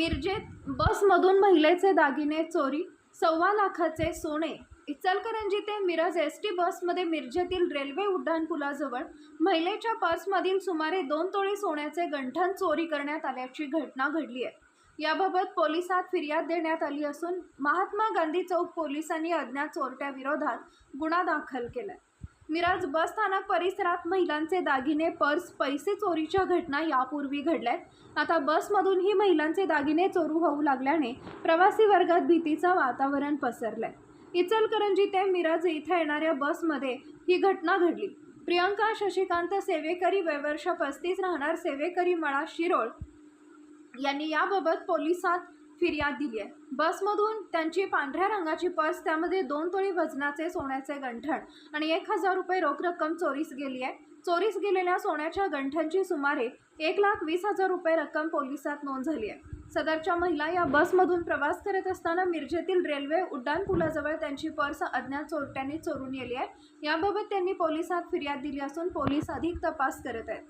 मिरजेत बसमधून महिलेचे दागिने चोरी सव्वा लाखाचे सोने इचलकरंजी ते मिरज एस टी बसमध्ये मिरजेतील रेल्वे उड्डाणपुलाजवळ महिलेच्या पर्समधील सुमारे दोन तोळे सोन्याचे गंठण चोरी करण्यात आल्याची घटना घडली आहे. याबाबत पोलिसात फिर्याद देण्यात आली असून महात्मा गांधी चौक पोलिसांनी अज्ञात चोरट्याविरोधात गुन्हा दाखल केलाय. मिराज बस स्थानक परिसरात महिलांचे दागिने पर्स पैसे चोरीच्या घटना यापूर्वी घडल्यात. आता बसमधूनही महिलांचे दागिने चोरू होऊ लागल्याने प्रवासी वर्गात भीतीचं वातावरण पसरलंय. इचलकरंजी ते मिराज इथे येणाऱ्या बसमध्ये ही घटना घडली. प्रियंका शशिकांत सेवेकरी वयवर्ष पस्तीस राहणार सेवेकरी मळा शिरोळ यांनी याबाबत पोलिसात फिर्याद दिली आहे. बसमधून त्यांची पांढऱ्या रंगाची पर्स त्यामध्ये दोन तोळी वजनाचे सोन्याचे गंठण आणि एक हजार रुपये रोख रक्कम चोरीस गेली आहे. चोरीस गेलेल्या सोन्याच्या गंठणची सुमारे एक लाख वीस हजार रुपये रक्कम पोलिसात नोंद झाली आहे. सदरच्या महिला या बसमधून प्रवास करत असताना मिरजेतील रेल्वे उड्डाणपुलाजवळ त्यांची पर्स अज्ञात चोरट्यांनी चोरून नेली आहे. याबाबत त्यांनी पोलिसात फिर्याद दिली असून पोलीस अधिक तपास करत आहेत.